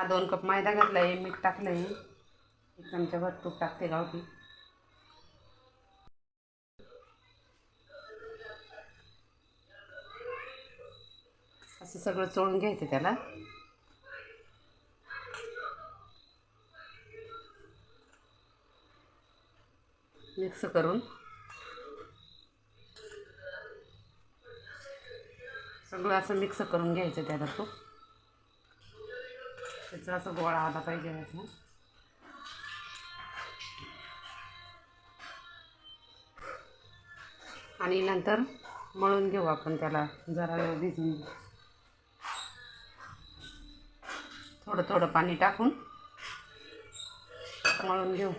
हा दोन कप मैदा घातला आहे मीठ टाकलं आहे एक चमच्याभर तूप टाकते गावठी. असं सगळं चोळून घ्यायचं त्याला. मिक्स करून. सगळं असं मिक्स करून घ्यायचं त्याला तूप. त्याचा असं गोळा आला पाहिजे असं आणि नंतर मळून घेऊ आपण त्याला. जरा वेळ भिजून थोडं थोडं पाणी टाकून मळून घेऊ.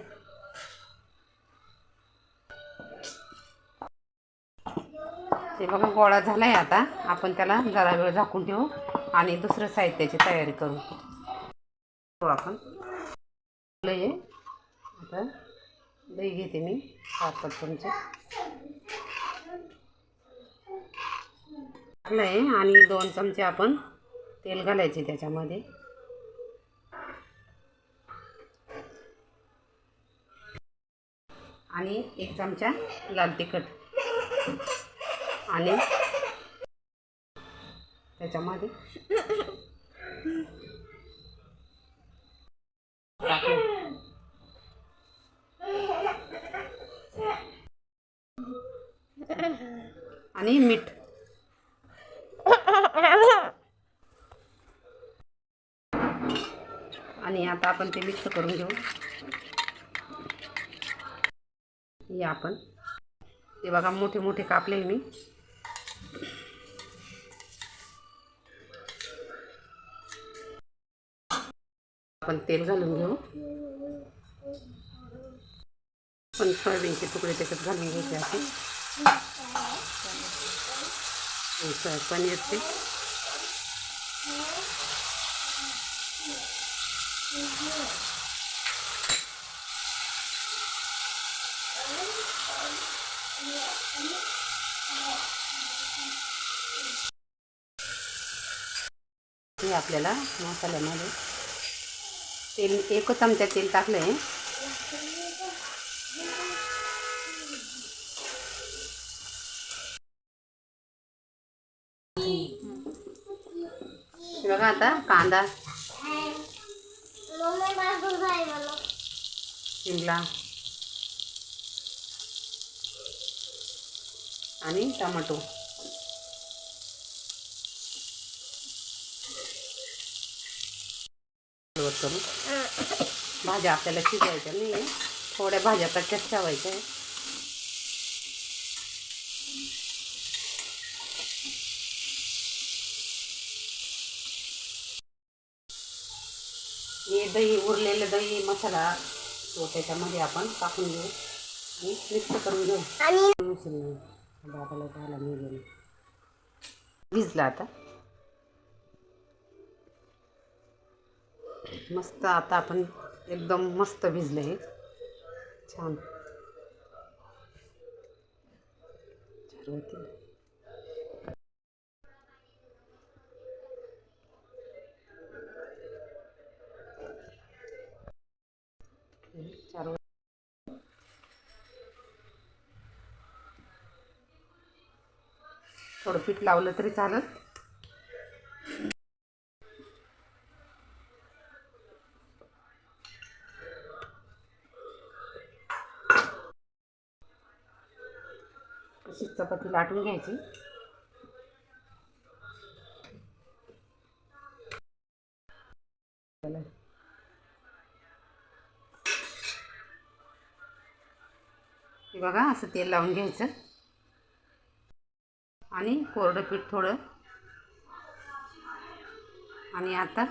ते बघा गोळा झाला आहे आता. आपण त्याला जरा वेळ झाकून ठेवू आणि दुसरं साहित्याची तयारी करू. आपण. लय आहे आता दही घेते मी पाच पाच चमचे टाकलं आहे आणि दोन चमचे आपण तेल घालायचे त्याच्यामध्ये. आणि एक चमचा लाल तिखट. आणि त्याच्यामध्ये आणि मीठ. आणि आता आपण ते मिक्स करून घेऊ. हे आपण. ते बघा मोठे मोठे कापले मी. आपण तेल घालून घेऊ. पण सोयाबीनचे तुकडे त्याच्यात घालून घ्यायचे असे आणि सोया पनीरचे हे आपल्याला मसाल्यामध्ये तेल एक चमचा तेल टाकलं आहे बघा आता कांदा. शिमला. आणि टमाटो. हलवत करून भाज्या आपल्याला शिजवायच्या नाही. आहे थोड्या भाज्या कच्च्याच ठेवायच्या. आहे हे दही उरलेलं दही मसाला तो त्याच्यामध्ये आपण टाकून घेऊ. आणि मिक्स करून घेऊ. आणि बाबाला झाला मी गेलो भिजला आता. मस्त आता आपण एकदम मस्त भिजलं हे. छान. चार चार थोडं पीठ लावलं तरी चालत अशी चपाती लाटून घ्यायची. बघा असं तेल लावून घ्यायचं. आणि कोरडं पीठ थोडं. आणि आता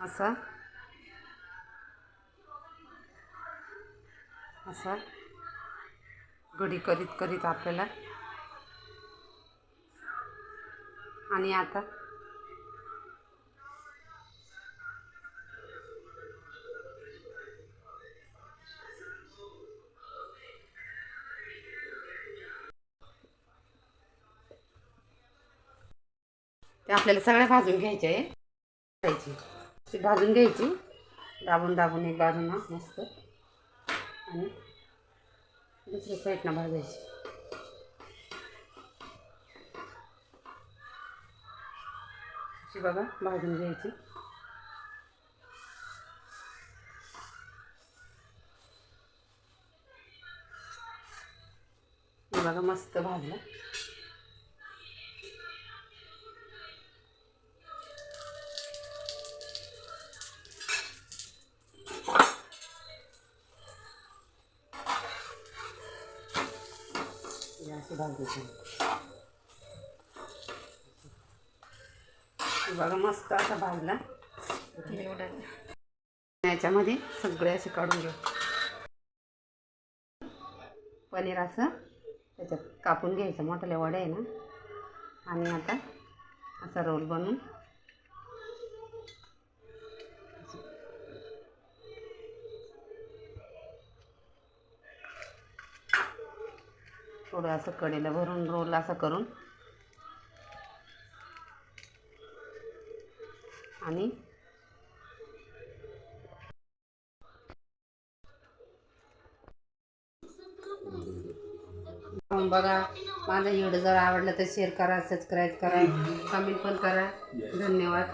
असा असा घडी करीत करीत आपल्याला. आणि आता ते आपल्याला सगळ्या भाजून घ्यायच्या आहे. ती भाजून घ्यायची. दाबून दाबून एक बाजून मस्त. आणि दुसऱ्या साईडनं भाजायची. अशी बघा भाजून घ्यायची. बघा मस्त भाजलं. बघा मस्त असा भाजला. याच्यामध्ये सगळे असे काढून घेऊ. पनीर असं त्याच्यात कापून घ्यायचं. मोठ्याल्या वड्या आहे ना. आणि आता असा रोल बनवून थोडं असं कडेला भरून रोल असं करून. आणि बघा माझा व्हिडिओ जर आवडला तर शेअर करा सबस्क्राईब करा. कमेंट पण करा. धन्यवाद.